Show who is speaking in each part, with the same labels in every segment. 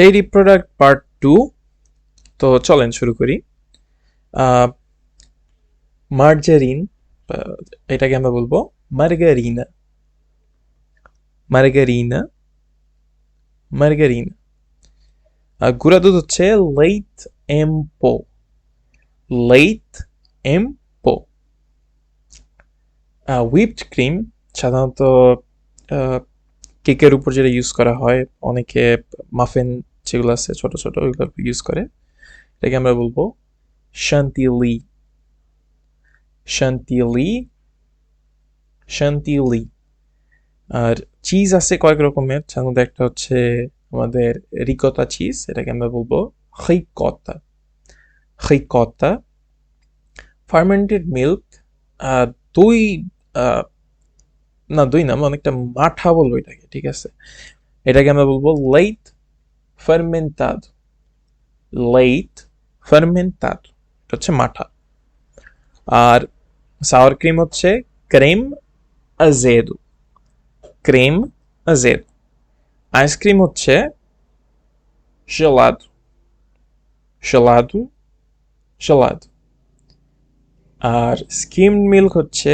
Speaker 1: Dairy product part two তো চলেন শুরু করি। মার্জারিন এটাকে আমরা বলব মার্গারিনা মার্গারিনা মার্গারিনা আর গুঁড়া দুধ হচ্ছে লেইথ এমপো লেইথ এমপো হুইপড ক্রিম সাধারণত কেকের উপর যেটা ইউজ করা হয়, অনেকে মাফিন যেগুলো আছে ছোট ছোট, ওইগুলো ইউজ করে। এটাকে আমরা বলব শান্তিলি শান্তিলি শান্তিলি আর চিজ আছে কয়েক রকমের, তার মধ্যে একটা হচ্ছে আমাদের রিকতা চিজ এটাকে আমরা বলব খৈকতা খৈকতা ফার্মেন্টেড মিল্ক দই না দই না অনেকটা মাঠা বলব এটাকে, ঠিক আছে? এটাকে আমরা বলব লেইট ফার্মেন্টাদ লেইট ফার্মেন্টাদ এটা হচ্ছে মাঠা আর সাওয়ার ক্রিম হচ্ছে ক্রেম আজেদু ক্রেম আজেদু আইসক্রিম হচ্ছে gelado. Gelado gelado. আর স্কিম মিল্ক হচ্ছে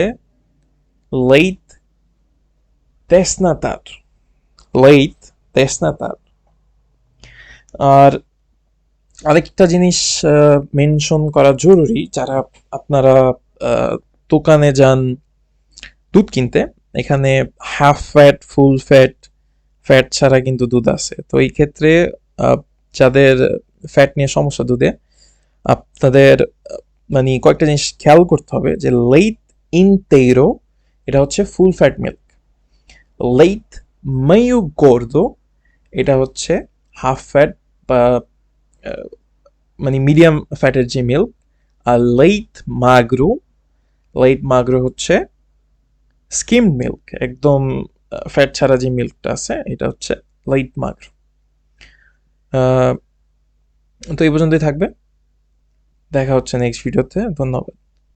Speaker 1: লেইট desnatado. লেইট desnatado. আর আরেকটা জিনিস মেনশন করা জরুরি, যারা আপনারা দোকানে যান দুধ কিনতে, এখানে half fat full fat fat ছাড়া কিন্তু দুধ আছে। তো এই ক্ষেত্রে যাদের ফ্যাট নিয়ে সমস্যা দুধে, আপনাদের মানে কয়েকটা জিনিস খেয়াল করতে হবে যে লেইট ইনতেইরো এটা হচ্ছে ফুল ফ্যাট মিল্ক লেইট মেয়ু গোর্দো এটা হচ্ছে হাফ ফ্যাট মানে মিডিয়াম ফ্যাটের যে মিল্ক আর লেইট মাগরু লেইট মাগরু হচ্ছে স্কিম মিল্ক একদম ফ্যাট ছাড়া যে মিল্কটা আছে, এটা হচ্ছে লেইট মাগরু তো এই পর্যন্তই থাকবে। দেখা হচ্ছে নেক্সট ভিডিওতে ধন্যবাদ।